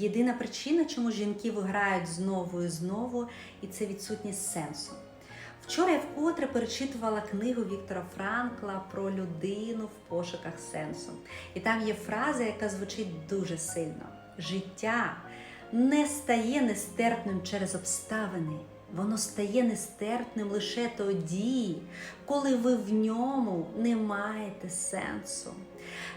Єдина причина, чому жінки виграють знову і знову, і це відсутність сенсу. Вчора я вкотре перечитувала книгу Віктора Франкла про людину в пошуках сенсу. І там є фраза, яка звучить дуже сильно: життя не стає нестерпним через обставини. Воно стає нестерпним лише тоді, коли ви в ньому не маєте сенсу.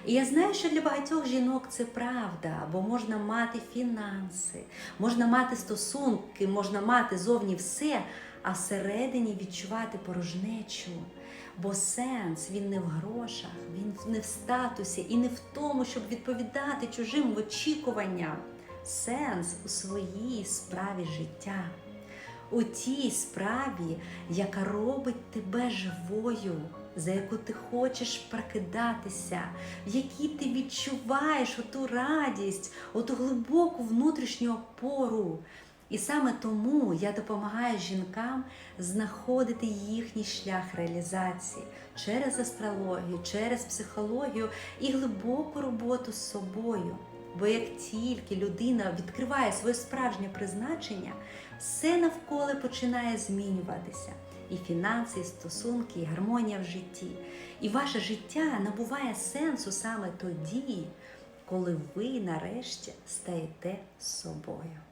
І я знаю, що для багатьох жінок це правда, бо можна мати фінанси, можна мати стосунки, можна мати зовні все, а всередині відчувати порожнечу. Бо сенс він не в грошах, він не в статусі і не в тому, щоб відповідати чужим очікуванням. Сенс у своїй справі життя, у тій справі, яка робить тебе живою, за яку ти хочеш прокидатися, в якій ти відчуваєш оту радість, оту глибоку внутрішню опору. І саме тому я допомагаю жінкам знаходити їхній шлях реалізації через астрологію, через психологію і глибоку роботу з собою. Бо як тільки людина відкриває своє справжнє призначення, все навколо починає змінюватися. І фінанси, і стосунки, і гармонія в житті. І ваше життя набуває сенсу саме тоді, коли ви нарешті стаєте собою.